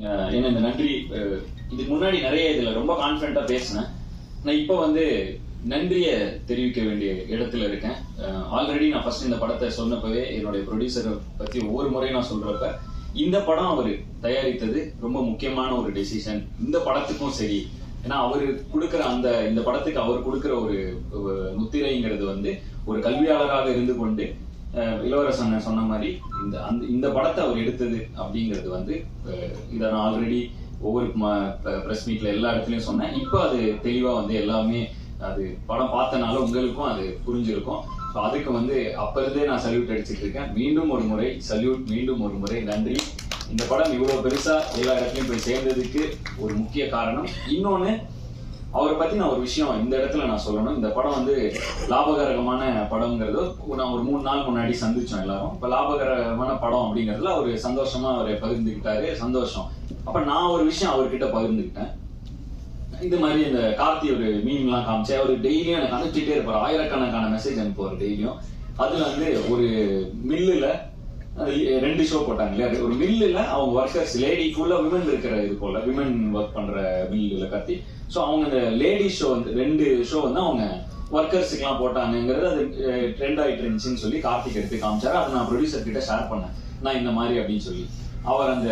ஏன்னா என்ன இந்த நன்றி இதுக்கு முன்னாடி நிறைய இதுல ரொம்ப கான்பிடண்டா பேசினேன். நான் இப்போ வந்து நன்றியை தெரிவிக்க வேண்டிய இடத்துல இருக்கேன். ஆல்ரெடி நான் ஃபர்ஸ்ட் இந்த படத்தை சொன்னப்பவே என்னுடைய ப்ரொடியூசரை பத்தி ஒவ்வொரு முறையும் நான் சொல்றப்ப இந்த படம் அவர் தயாரித்தது ரொம்ப முக்கியமான ஒரு டெசிஷன் இந்த படத்துக்கும் சரி ஏன்னா அவர் கொடுக்குற அந்த இந்த படத்துக்கு அவர் கொடுக்குற ஒரு முத்திரைங்கிறது வந்து ஒரு கல்வியாளராக இருந்து கொண்டு இளவரசன் சொன்ன மாதிரி இந்த அந்த இந்த படத்தை அவர் எடுத்தது அப்படிங்கிறது வந்து இதை நான் ஆல்ரெடி ஒவ்வொரு ப்ரெஸ் மீட்ல எல்லா இடத்துலயும் சொன்னேன். இப்போ அது தெளிவா வந்து எல்லாமே அது படம் பார்த்தனால உங்களுக்கும் அது புரிஞ்சிருக்கும். ஸோ அதுக்கு வந்து அப்ப இருந்தே நான் சல்யூட் அடிச்சுட்டு இருக்கேன். மீண்டும் ஒரு முறை சல்யூட் மீண்டும் ஒரு முறை நன்றி. இந்த படம் இவ்வளவு பெருசா எல்லா இடத்துலயும் போய் சேர்ந்ததுக்கு ஒரு முக்கிய காரணம். இன்னொன்னு அவரை பத்தி நான் ஒரு விஷயம் இந்த இடத்துல நான் சொல்லணும். இந்த படம் வந்து லாபகரகமான படம்ங்கிறது நான் ஒரு மூணு நாள் முன்னாடி சந்திச்சோம் எல்லாரும். இப்ப லாபகரமான படம் அப்படிங்கறதுல அவர் சந்தோஷமா அவரை பகிர்ந்துக்கிட்டாரு சந்தோஷம். அப்ப நான் ஒரு விஷயம் அவர்கிட்ட பகிர்ந்துக்கிட்டேன் இந்த மாதிரி இந்த கார்த்தி ஒரு மீன்லாம் காமிச்சு அவர் டெய்லியும் எனக்கு அனுப்பிச்சிட்டே இருப்பார். ஆயிரக்கணக்கான மெசேஜ் அனுப்புவார் டெய்லியும். அதுல வந்து ஒரு மில்லுல ரெண்டு ஷோ போட்டாங்க இல்லையா ஒரு மில்லுல அவங்க ஒர்க்கர்ஸ் லேடி ஃபுல்லா விமன் இருக்கிற இது போல விமன் ஒர்க் பண்ற மில்லுல கத்தி ஸோ அவங்க இந்த லேடி ஷோ வந்து ரெண்டு ஷோ வந்து அவங்க ஒர்க்கர்ஸுக்குலாம் போட்டாங்கங்கிறது அது ட்ரெண்ட் ஆயிட்டு இருந்துச்சுன்னு சொல்லி கார்த்திக் எடுத்து காமிச்சாரு. அதை நான் ப்ரொடியூசர் கிட்ட ஷேர் பண்ணேன். நான் இந்த மாதிரி அப்படின்னு சொல்லி. அவர் அந்த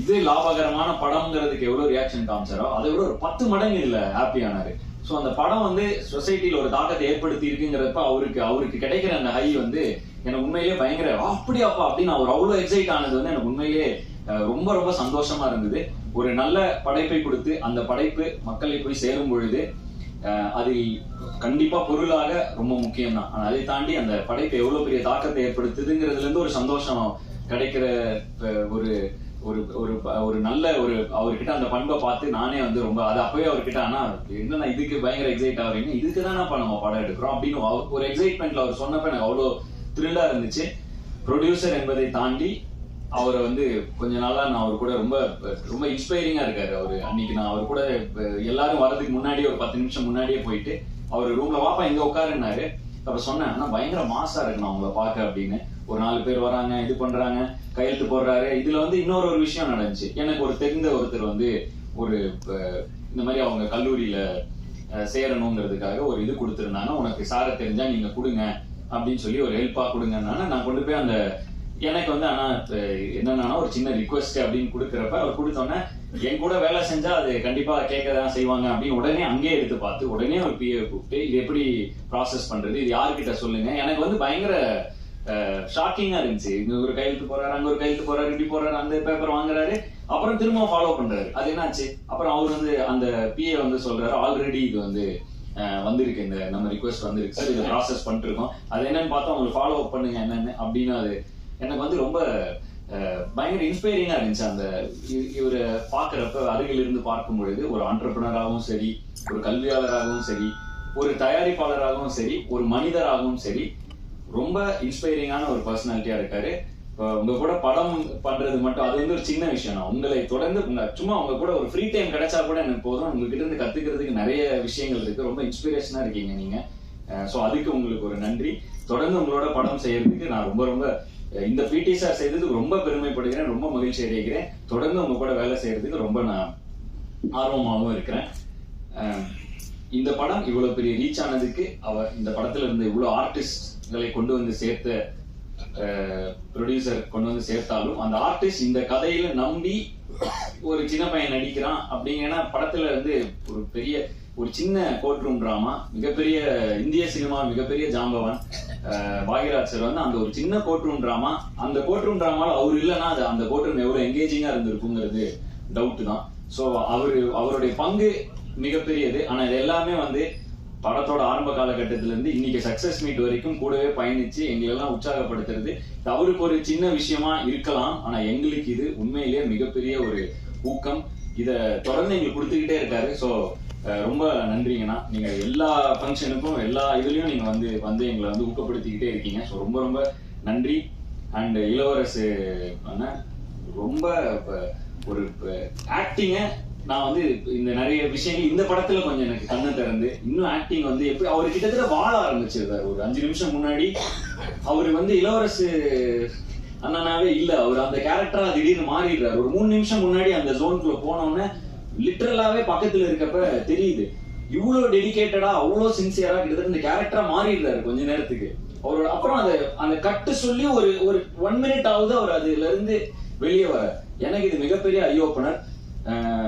இது லாபகரமான படம்ங்கிறதுக்கு எவ்வளவு ரியாக்ஷன் காமிச்சாரோ அதை விட ஒரு பத்து மடங்கு இல்ல ஹாப்பி ஆனாரு. ஸோ அந்த படம் வந்து சொசைட்டியில் ஒரு தாக்கத்தை ஏற்படுத்தி இருக்குங்கிறப்ப அவருக்கு அவருக்கு கிடைக்கிற அந்த ஹை வந்து எனக்கு உண்மையிலேயே பயங்கர அப்படியாப்பா அப்படின்னு அவர் அவ்வளவு எக்ஸைட் ஆனது வந்து எனக்கு உண்மையிலேயே ரொம்ப ரொம்ப சந்தோஷமா இருந்தது. ஒரு நல்ல படைப்பை கொடுத்து அந்த படைப்பு மக்களை போய் சேரும் பொழுது அது கண்டிப்பா பொருளாக ரொம்ப முக்கியம் தான் ஆனா அதை தாண்டி அந்த படைப்பு எவ்வளவு பெரிய தாக்கத்தை ஏற்படுத்துதுங்கிறதுல இருந்து ஒரு சந்தோஷம் கிடைக்கிற ஒரு ஒரு ஒரு ஒரு நல்ல ஒரு அவர்கிட்ட அந்த பண்பை பார்த்து நானே வந்து ரொம்ப அது அப்பவே அவர்கிட்ட ஆனா என்னன்னா இதுக்கு பயங்கர எக்ஸைட் ஆகுறீங்க இதுக்கு தானப்பா நம்ம படம் எடுக்கிறோம். அப்படின்னு ஒரு எக்ஸைட்மெண்ட்ல அவர் சொன்னப்ப எனக்கு அவ்வளோ த்ரில்லா இருந்துச்சு. ப்ரொடியூசர் என்பதை தாண்டி அவரை வந்து கொஞ்ச நாளா நான் அவர் கூட ரொம்ப ரொம்ப இன்ஸ்பைரிங்கா இருக்காரு அவரு. அன்னைக்கு நான் அவர் கூட எல்லாரும் வர்றதுக்கு முன்னாடியே ஒரு பத்து நிமிஷம் முன்னாடியே போயிட்டு அவர் ரூம்ல வாப்பா இங்க உட்காருனாரு அப்ப சொன்னேன் ஆனா பயங்கர மாசா இருக்கு நான் உங்களை பார்க்க அப்படின்னு. ஒரு நாலு பேர் வராங்க இது பண்றாங்க கையெழுத்து போடுறாரு. இதுல வந்து இன்னொரு ஒரு விஷயம் நடந்துச்சு. எனக்கு ஒரு தெரிந்த ஒருத்தர் வந்து ஒரு இந்த மாதிரி அவங்க கல்லூரியில சேரணுங்கிறதுக்காக ஒரு இது கொடுத்துருந்தாங்க. உனக்கு சார தெரிஞ்சா நீங்க கொடுங்க அப்படின்னு சொல்லி ஒரு ஹெல்ப்பா கொடுங்கன்னால நான் கொண்டு போய் அந்த எனக்கு வந்து ஆனா என்னன்னா ஒரு சின்ன ரிக்வெஸ்ட் அப்படின்னு கொடுக்குறப்ப அவர் கொடுத்தோன்னே என் கூட வேலை செஞ்சா அது கண்டிப்பா கேட்க தான் செய்வாங்க அப்படின்னு உடனே அங்கேயே எடுத்து பார்த்து உடனே ஒரு பிஏ கூப்பிட்டு இது எப்படி ப்ராசஸ் பண்றது? இது யார்கிட்ட சொல்லுங்க? எனக்கு வந்து பயங்கர ஷாக்கிங்கா இருந்துச்சு. இங்க ஒரு கையெழுத்து போறாரு அங்க ஒரு கையெழுத்து போறாரு இப்படி போறாரு அந்த பேப்பர் வாங்குறாரு. அப்புறம் திரும்ப ஃபாலோ பண்றாரு. அது என்னாச்சு? அப்புறம் அவர் வந்து அந்த பிஏ வந்து சொல்றாரு ஆல்ரெடி இது வந்து அஹ், வந்திருக்கு. இந்த நம்ம ரிக்வெஸ்ட் வந்திருக்கு. சார் இதை ப்ராசஸ் பண்ணிட்டு இருக்கோம் அது என்னன்னு பார்த்தா உங்களுக்கு ஃபாலோ அப் பண்ணுங்க என்னன்னு அப்படின்னு அது எனக்கு வந்து ரொம்ப அஹ், பயங்கர இன்ஸ்பைரிங்கா இருந்துச்சு. அந்த இவர் இவரை பாக்குறப்ப அருகில் இருந்து பார்க்கும் பொழுது ஒரு ஆண்டர்பிரினராகவும் சரி ஒரு கல்வியாளராகவும் சரி ஒரு தயாரிப்பாளராகவும் சரி ஒரு மனிதராகவும் சரி ரொம்ப இன்ஸ்பைரிங்கான ஒரு பர்சனாலிட்டியா இருக்காரு. உங்க கூட படம் பண்றது மட்டும் அது வந்து ஒரு சின்ன விஷயம் தான். உங்களை தொடர்ந்து உங்க சும்மா உங்க கூட ஒரு ஃப்ரீ டைம் கிடைச்சா கூட எனக்கு போதும். உங்ககிட்ட இருந்து கத்துக்கிறதுக்கு நிறைய விஷயங்கள் இருக்கு. ரொம்ப இன்ஸ்பிரேஷனா இருக்கீங்க நீங்க. ஸோ அதுக்கு உங்களுக்கு ஒரு நன்றி. தொடர்ந்து உங்களோட படம் செய்யறதுக்கு நான் ரொம்ப ரொம்ப இந்த பிடி சார் செய்ததுக்கு ரொம்ப பெருமைப்படுகிறேன். ரொம்ப மகிழ்ச்சி அடைகிறேன். தொடர்ந்து உங்க கூட வேலை செய்யறதுக்கு ரொம்ப நான் ஆர்வமாகவும் இருக்கிறேன். இந்த படம் இவ்வளவு பெரிய ரீச் ஆனதுக்கு அவர் இந்த படத்துல இருந்த இவ்வளவு ஆர்டிஸ்ட்களை கொண்டு வந்து சேர்த்த ப்ரொடியூசர் கொண்டு வந்து சேர்த்தாலும் அந்த ஆர்டிஸ்ட் இந்த கதையில நம்பி ஒரு சின்ன பையன் நடிக்கிறான் அப்படிங்கன்னா படத்துல வந்து ஒரு பெரிய ஒரு சின்ன கோர்ட் ரூம் டிராமா மிகப்பெரிய இந்திய சினிமா மிகப்பெரிய ஜாம்பவன் அஹ், பாக்யராஜ் சார் வந்து அந்த ஒரு சின்ன கோர்ட் ரூம் டிராமா அந்த கோர்ட் ரூம் டிராமால அவர் இல்லைன்னா அது அந்த கோர்ட் ரூம் எவ்வளவு எங்கேஜிங்கா இருந்திருக்குங்கிறது டவுட் தான். ஸோ அவரு அவருடைய பங்கு மிகப்பெரியது. ஆனா இது எல்லாமே வந்து படத்தோட ஆரம்ப காலகட்டத்தில இருந்து இன்னைக்கு சக்சஸ் மீட் வரைக்கும் கூடவே பயணிச்சு எங்களெல்லாம் உற்சாகப்படுத்துறது. அவருக்கு ஒரு சின்ன விஷயமா இருக்கலாம். ஆனா எங்களுக்கு இது உண்மையிலேயே மிகப்பெரிய ஒரு ஊக்கம். இத தொடர்ந்து எங்களுக்கு கொடுத்துக்கிட்டே இருக்காரு. சோ ரொம்ப நன்றிங்கண்ணா. நீங்க எல்லா ஃபங்க்ஷனுக்கும் எல்லா இதுலயும் நீங்க வந்து வந்து எங்களை வந்து ஊக்கப்படுத்திக்கிட்டே இருக்கீங்க. ஸோ ரொம்ப ரொம்ப நன்றி. அண்ட் இளவரசு ரொம்ப ஒரு ஆக்டிங்க நான் வந்து இந்த நிறைய விஷயங்கள் இந்த படத்துல கொஞ்சம் எனக்கு கண்ணை திறந்து இன்னும் ஆக்டிங் வந்து எப்படி அவர் கிட்டத்தட்ட வாழ ஆரம்பிச்சிருந்தாரு ஒரு அஞ்சு நிமிஷம் முன்னாடி அவர் வந்து இளவரசு அண்ணனாவே இல்ல. அவர் அந்த கேரக்டரா திடீர்னு மாறிடுறாரு. ஒரு மூணு நிமிஷம் முன்னாடி அந்த ஜோனுக்குள்ள போனோடனே லிட்டரலாவே பக்கத்துல இருக்கப்ப தெரியுது. இவ்வளவு டெடிக்கேட்டடா அவ்வளவு சின்சியரா கிட்டத்தட்ட இந்த கேரக்டரா மாறிடுறாரு கொஞ்ச நேரத்துக்கு. அவரோட அப்புறம் அந்த அந்த கட்டு சொல்லி ஒரு ஒரு ஒன் மினிட் ஆகுது அவர் அதுல இருந்து வெளியே வர எனக்கு இது மிகப்பெரிய ஐ ஓப்பனர்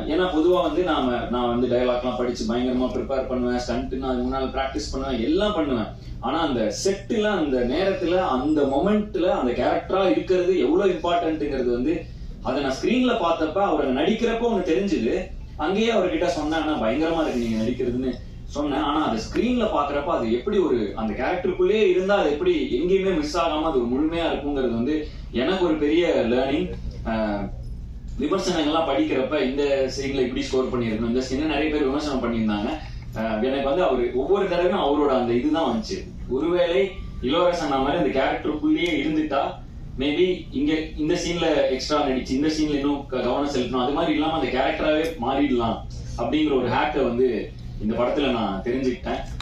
ஏன்னா பொதுவாக வந்து நாம நான் வந்து டைலாக்லாம் படிச்சு பயங்கரமா ப்ரிப்பேர் பண்ணுவேன் ஸ்டண்ட் நான் முன்னால் ப்ராக்டிஸ் பண்ணுவேன் எல்லாம் பண்ணுவேன். ஆனா அந்த செட்டில் அந்த நேரத்துல அந்த மொமெண்ட்ல அந்த கேரக்டரா இருக்கிறது எவ்வளவு இம்பார்ட்டன்ட்டுங்கிறது வந்து அதை நான் ஸ்கிரீன்ல பார்த்தப்ப அவர் நடிக்கிறப்ப ஒன்று தெரிஞ்சுது. அங்கேயே அவர்கிட்ட சொன்னேன் "அண்ணா, பயங்கரமா இருக்கு நீங்க நடிக்கிறதுன்னு. சொன்னேன். ஆனா அது ஸ்கிரீன்ல பாக்குறப்ப அது எப்படி ஒரு அந்த கேரக்டருக்குள்ளேயே இருந்தா அது எப்படி எங்கேயுமே மிஸ் ஆகாம அது ஒரு முழுமையா இருக்குங்கிறது வந்து எனக்கு ஒரு பெரிய லேர்னிங் விமர்சனங்கள்லாம் படிக்கிறப்ப இந்த சீன்ல இப்படி ஸ்கோர் பண்ணியிருக்கணும். இந்த சீனை நிறைய பேர் விமர்சனம் பண்ணியிருந்தாங்க. எனக்கு வந்து அவர் ஒவ்வொரு தடவையும் அவரோட அந்த இதுதான் வந்துச்சு. ஒருவேளை இளவரசன் மாதிரி அந்த கேரக்டருக்குள்ளேயே இருந்துட்டா மேபி இங்க இந்த சீன்ல எக்ஸ்ட்ரா நடிச்சு இந்த சீன்ல இன்னும் கவனம் செலுத்தணும். அது மாதிரி இல்லாம அந்த கேரக்டராகவே மாறிடலாம் அப்படிங்கிற ஒரு ஹேக்கை வந்து இந்த படத்துல நான் தெரிஞ்சுக்கிட்டேன்.